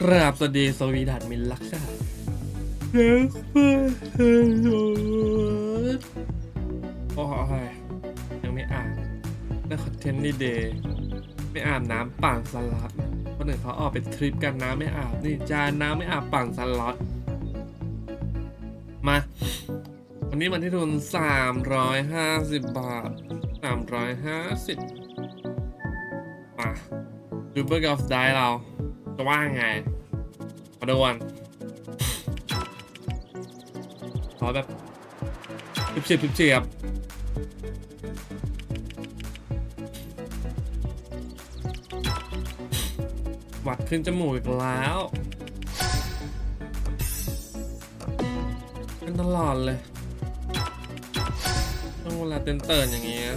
กราบสวัสดีสวีดัตมินลักค่ะแล้วมาโอ้ยยังไม่อ่านได้คอนเทนต์นี่เดย์ไม่อาบน้ำปั่นสลัดคนอื่นเขาออกไปทริปกันน้ำไม่อาบนี่จานน้ำไม่อาบปั่นสลัดมา วันนี้มันที่ทุน350บาท350มาดูเบอร์กอล์ฟได้เรา จะว่าไงมาดูกันขอแบบพิบเฉียบพิบเฉียบหวัดขึ้นจมูกอีกแล้วเป็นตลอดเลยต้องเวลาเต้นเตินอย่างเงี้ย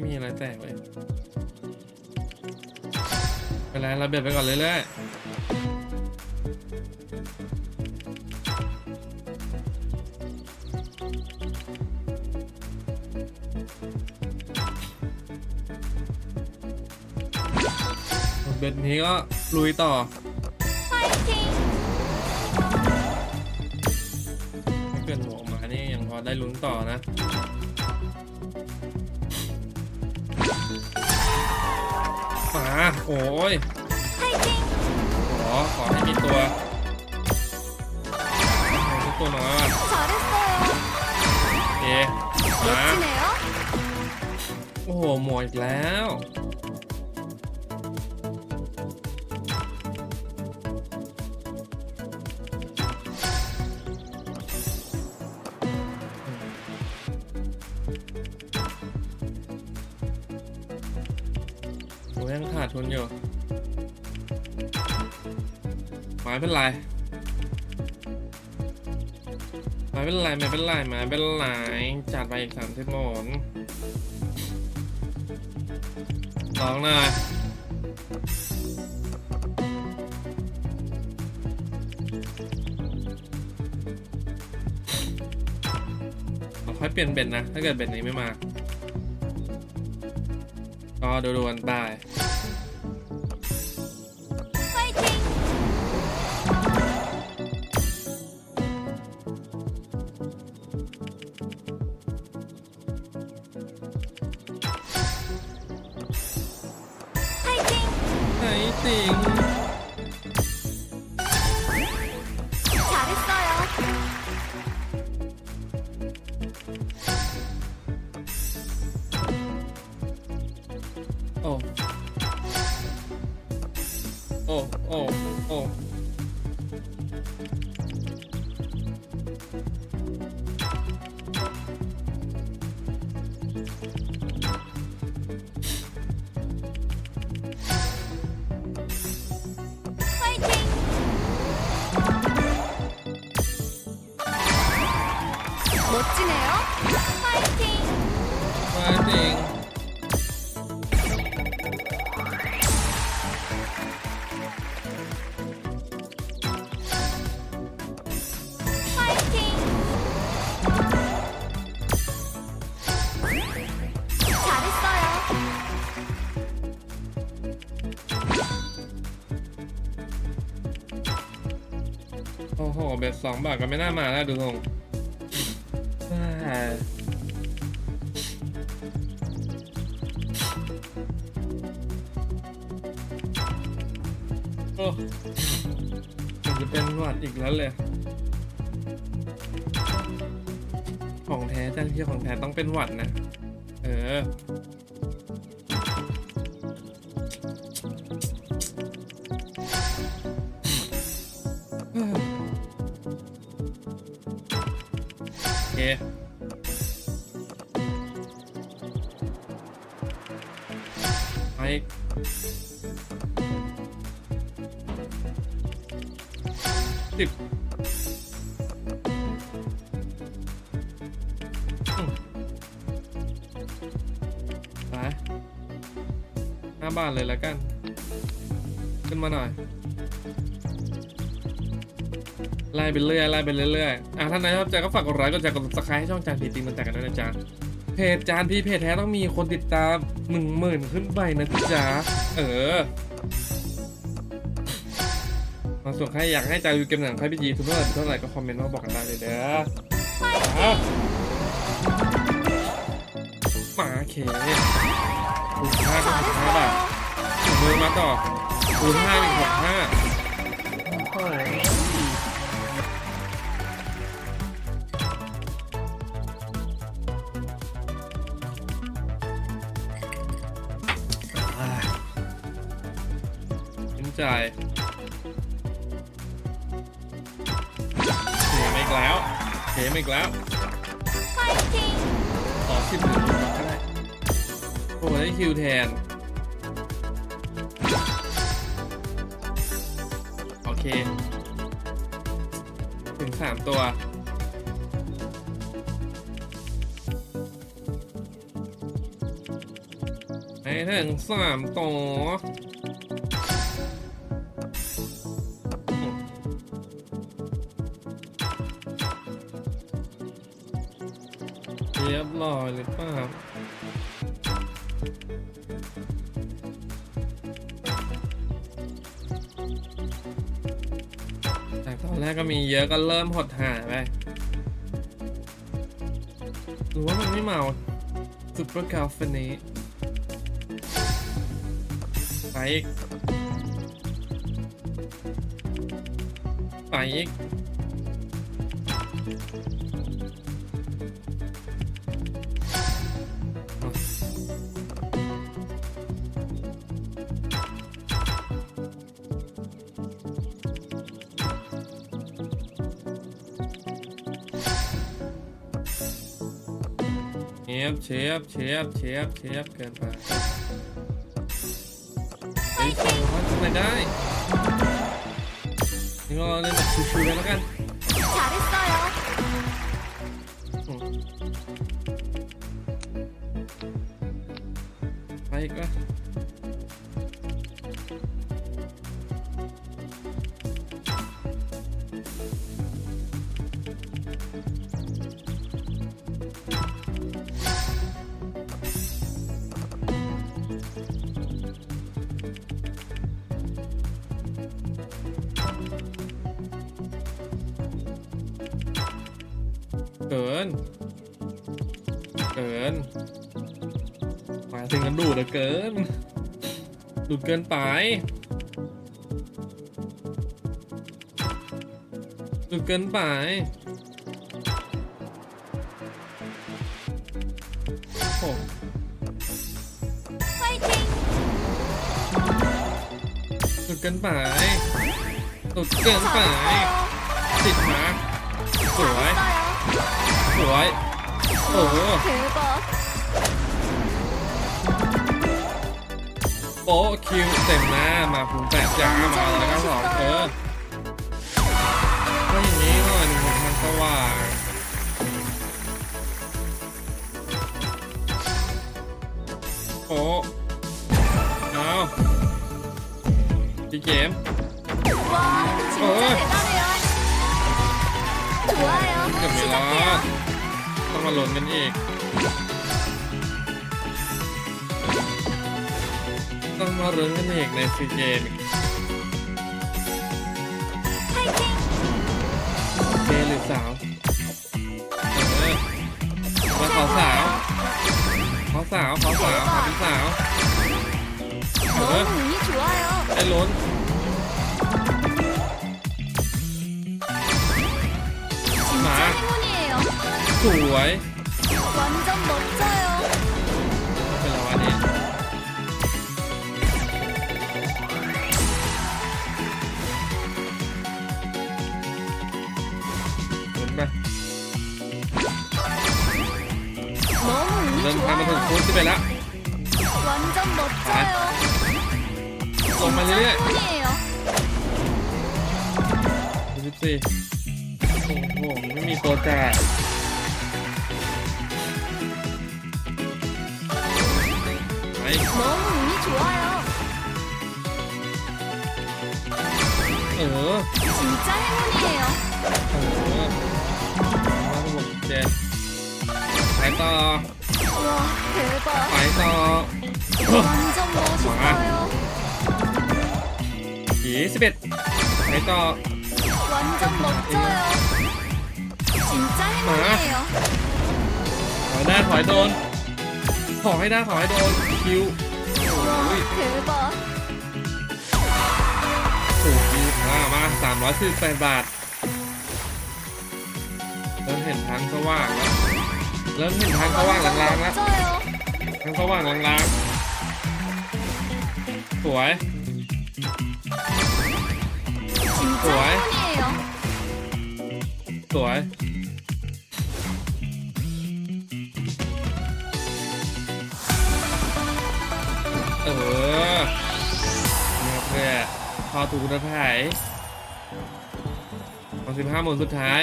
ไม่มีอะไรแตกเลยไปแล้วเราเบียดไปก่อนเรื่อยๆเบ็ดนี้ก็ลุยต่อถ้าเกิดหมวกมานี่ยังพอได้ลุ้นต่อนะ โอ้ยขอขอให้มีตัวทุกตัวมาโอเคมาโอ้โหหมดแล้ว ยังขาดทุนอยู่ไม่เป็นไรไม่เป็นไรไม่เป็นไรไม่เป็นไรจัดไปอีกสามสิบโมงลองหน่อยเราค่อยเปลี่ยนเบ็ดนะ ถ้าเกิดเบ็ดนี้ไม่มา ก็ดูๆกันไป ไห ดสองบาทก็ไม่น่ามาแล้วดูทรงโอ้จะเป็นหวัดอีกแล้วเลย ของแท้จ้าที่ของแท้ต้องเป็นหวัดนะ เออ เคไปอีกสิบไปหน้าบ้าทเลยแล้วกัน ขึ้นมาหน่อย ไล่ไปเรื่อยไล่ไปเรื่อยๆอะท่านไหนชอบใจก็ฝากกดไลค์กดแชร์กด subscribe ให้ช่องจานพีตีมันแตกกันด้วยนะจ๊ะเพจจานพีเพจแท้ต้องมีคนติดตามหนึ่งหมื่นขึ้นไปนะจ๊ะเออมาส่วนใครอยากให้จารีวิวเกมหนังใครพี่จีทุกเท่าไหร่เท่าไหร่ก็คอมเมนต์มาบอกกันได้เลยเด้อมาเคคูณห้าก็คูณห้าบาทมือมาต่อคูณห้าเป็นหกห้า ช่เทมอีแล้วเทมอีกแล้วต่อสิบก็ได้โอ้ได้คิวแทน โอเค ถึงสามตัวไปถึงสามตัว ร้อยหรือเปล่าจากตอนแรกก็มีเยอะก็เริ่มหดหายไปหรือว่ามันไม่เมาซุปเปอร์คาเฟนีไปอีกไปอีก 제압 제압 제압 제압 제압 제발 일단 확실하게 이거는 주시로 나간 잘했어요. 어. 아이가 เกิน เกินมาถึงกันดูดเหลือเกิน ดูดเกินไป ดูดเกินไปโอ้สุดเกินไปสุดเกินไปติดมาสวย สวย โอ้โหโป๊คิวเต็มหน้ามาผูแปดยามาแล้วก็สองเออก็อย่างนี้หน่อยหนึ่งมันสว่างโอ้เอาจีเกมโอ้ เกืบไม่รอดต้องมาหล่นกันอีก ต้องมาหล่นกันอีกในซีเกมเกหรือสาวมาขอสาว ขอสาว ขอสาวขอสาวเออไอ้ล้น สวยเป็นจันเนี่จ้นไปเริ่มทำมาถึงฟุตที่ไปละไลงมาเรื่อยๆสิโอ้โหไม่มีโปรแจก 너무 운이 좋아요. 진짜 행운이에요. 알까, 와 대박. 알까. 완전 멋있어요. 예스벳. 알까. 완전 멋져요. 진짜 행운이에요. 원한 발돈. ขอให้ได้ขอให้โดนคิวถือบอสูงดีมามาสามร้อยสี่สิบแปดบาทเริ่มเห็นทางสว่างแล้วเริ่มเห็นทางสว่างลางๆแล้วทางสว่างลางๆสวยสวยสวย เออเนี่ยเพื่อพอถูกนะไผ่เอาสิบห้าหมุนสุดท้าย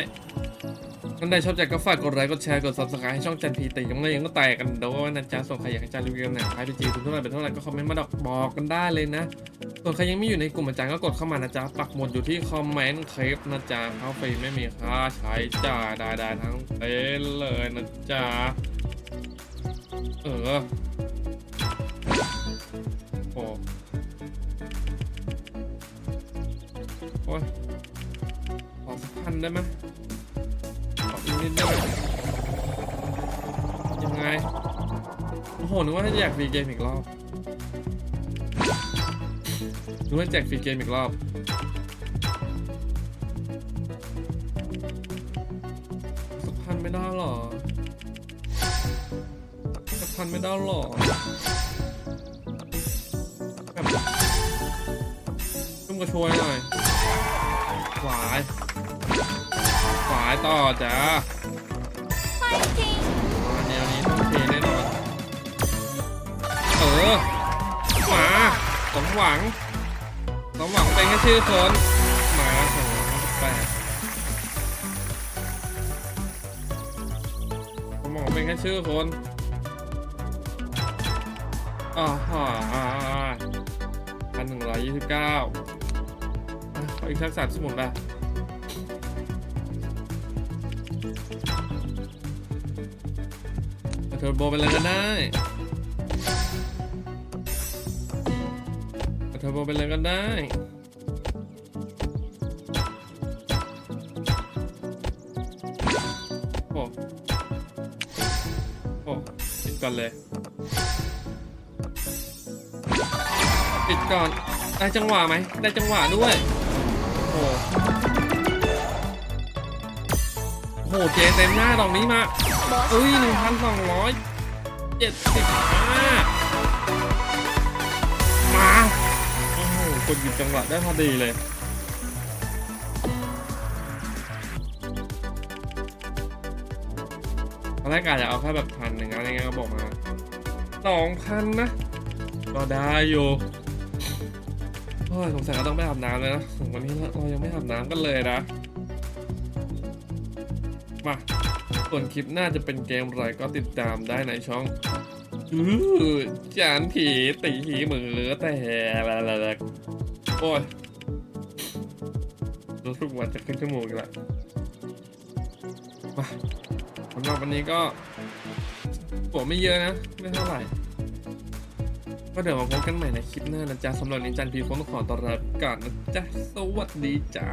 ท่านใดชอบใจก็ฝากกดไลค์กดแชร์กด subscribe ให้ช่องจันพีตียังไงยังก็แตกกันโดนนะจ๊ะส่วนใครอยากให้จันรีวิวหนังไอพีจีทุนเท่าไหร่เป็นเท่าไหร่ก็คอมเมนต์มาดอกบอกกันได้เลยนะ ส่วนใครยังไม่อยู่ในกลุ่มอาจารย์ก็กดเข้ามานะจ๊ะปักหมุดอยู่ที่คอมเมนต์คลิปนะจ๊ะเข้าฟรีไม่มีค่าใช้จ่ายได้ๆทั้งเต้นเลยนะจ๊ะเออ โอ้ยขอสักพันได้ไหมขออีกนิดได้ไหมยังไง โอ้โห นึกว่าจะอยากฟรีเกมอีกรอบ นึกว่าแจกฟรีเกมอีกรอบสักพันไม่ได้หรอสักพันไม่ได้หรอแบบชุ่มกระชวยหน่อย วายขวายต่อจ้าแนวนี้ต้องเทแน่เออหมาสมหวังสมหวังเป็นแค่ชื่อคนหมาโหแปลกสมหวังเป็นแค่ชื่อคนอ่าฮ่าอ่าพันหนึ่งร้อยยี่สิบเก้า อีกสักสามสมุนป่ะเทอร์โบไปเลยก็ได้เทอร์โบไปเลยก็ได้โอ้โอ้ปิดก่อนเลยปิดก่อนได้จังหวะไหมได้จังหวะด้วย เจเต็มหน้าดอกนี้มาเอ้ยหนึ่งพันสองร้อยเจ็ดสิบห้ามาโอ้โหกดหยุดจังหวะได้พอดีเลยตอนแรกอะจะเอาแค่แบบพันหนึ่งอะไรเงี้ยก็บอกมาสองพันนะ ก็ได้อยู่โอ้ยสงสัยเราต้องไปอาบน้ำเลยนะวันนี้เรายังไม่อาบน้ำกันเลยนะ มาส่วนคลิปหน้าจะเป็นเกมอะไรก็ติดตามได้ในช่องจานผีตีหีมือแต่ละโอ้ยรู้สึกว่าจะขึ้นจมูกอีกแล้วมาสำหรับวันนี้ก็หัวไม่เยอะนะ ไม่เท่าไหร่ก็เดี๋ยวมาพบกันใหม่ในคลิปหน้านะจ๊ะสำหรับนินจันพีคงต้องขอต้อนรับก่อนนะจ๊ะ สวัสดีจ้า